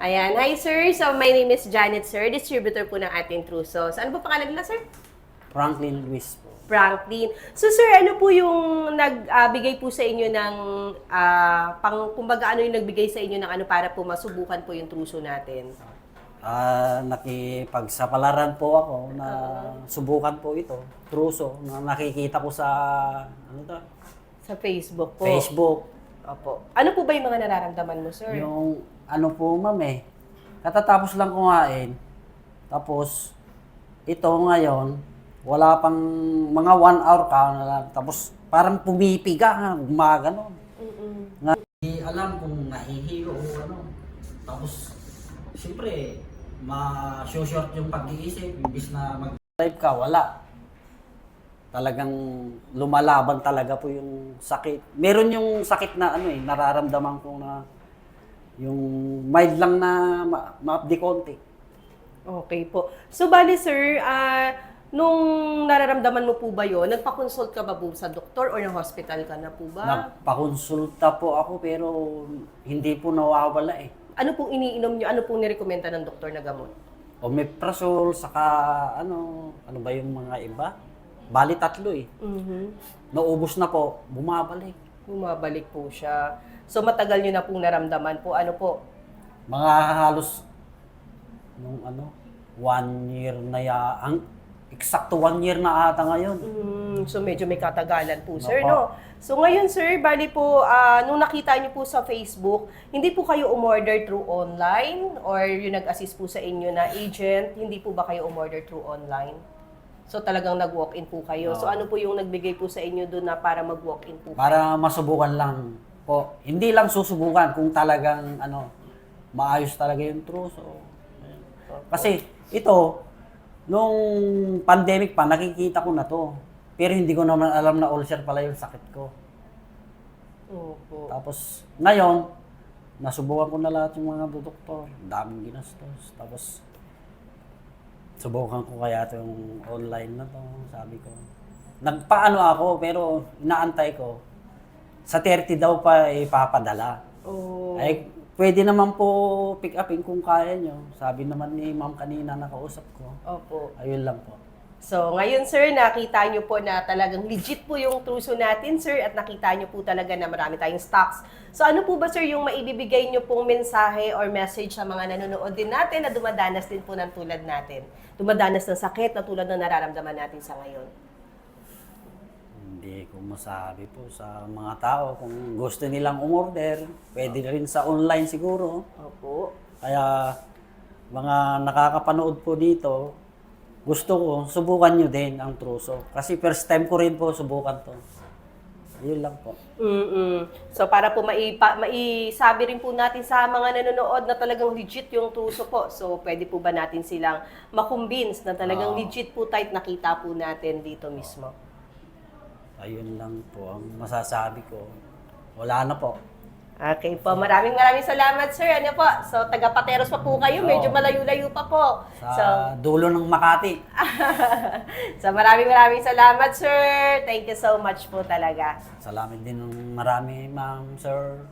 Ayan. Hi, sir. So, my name is Janet, sir. Distributor po ng ating Trusos. Ano po pangalan nila, sir? Franklin Luis po. Franklin. So, sir, ano po yung nagbigay po sa inyo ng, ah, pang, kumbaga, ano yung nagbigay sa inyo ng ano para po masubukan po yung truso natin? Ah, nakipagsapalaran po ako na subukan po ito, truso, na nakikita ko sa ano to, Sa Facebook po. Facebook. Opo. Ano po ba yung mga nararamdaman mo, sir? Yung ano po ma'am eh, katatapos lang kumain, tapos ito ngayon, wala pang mga one hour ka na lang, tapos parang pumipiga, gumagano. Mm-mm. Nga, Hindi alam kung nahihilo o ano. Tapos, siyempre, ma-short yung pag-iisip, imbis na mag-type ka, wala. Talagang lumalaban talaga po yung sakit. Meron yung sakit na ano eh, nararamdaman ko na yung mild lang na ma- ma-updi konti. Okay po. So, bali, sir, ah, nung nararamdaman mo po ba yun, nagpa-consult ka ba po sa doktor or ng hospital ka na po ba? Nagpakonsulta po ako pero hindi po nawawala eh. ano pong iniinom nyo? Ano pong nirekomenda ng doktor na gamot? Omeprazole, saka ano, ano ba yung mga iba? Bali tatlo eh. Mhm. Naubos na po, bumabalik. Bumabalik po siya. So, matagal nyo na pong naramdaman po. Ano po? Mga halos nung ano, one year na ya, ang eksakto one year na ata ngayon. Mm, so, medyo may katagalan po, sir, Opo. no? So, ngayon, sir, bali po, ah, nung nakita nyo po sa Facebook, hindi po kayo umorder through online or yung nag-assist po sa inyo na agent, hindi po ba kayo umorder through online? So, talagang nag-walk-in po kayo. So, Oo. ano po yung nagbigay po sa inyo doon na para mag-walk-in po? Para masubukan lang po. Hindi lang susubukan kung talagang ano, maayos talaga yung truso. Kasi ito, nung pandemic pa, nakikita ko na to. Pero hindi ko naman alam na ulcer pala yung sakit ko. Opo. Tapos, ngayon, nasubukan ko na lahat yung mga doktor. Daming ginastos. Tapos, subukan ko kaya itong online na to. Sabi ko, nagpaano ako, pero inaantay ko. Sa 30 daw pa ipapadala. Oh. Ay, pwede naman po pick upin kung kaya nyo. Sabi naman ni ma'am kanina nakausap ko. Opo. Ayun lang po. So, ngayon sir, nakita nyo po na talagang legit po yung truso natin, sir, at nakita nyo po talaga na marami tayong stocks. So, ano po ba, sir, yung maibibigay nyo pong mensahe or message sa mga nanonood din natin na dumadanas din po ng tulad natin? Dumadanas ng sakit na tulad ng nararamdaman natin sa ngayon. Hindi ko masabi po sa mga tao kung gusto nilang umorder, pwede rin sa online siguro. Opo. Kaya mga nakakapanood po dito, gusto ko subukan nyo din ang truso. Kasi first time ko rin po subukan to. Yun lang po. mm So, para po maipa, maisabi rin po natin sa mga nanonood na talagang legit yung truso po. So, pwede po ba natin silang makumbins na talagang Oo. legit po tayo nakita po natin dito mismo? Ayun lang po ang masasabi ko. Wala na po. Okay po. Maraming maraming salamat, sir. Ano po? So, taga-Pateros pa po kayo. Medyo Oo. malayo-layo pa po. Sa So, dulo ng Makati. so, maraming maraming salamat, sir. Thank you so much po talaga. Salamat din ng marami, ma'am, sir.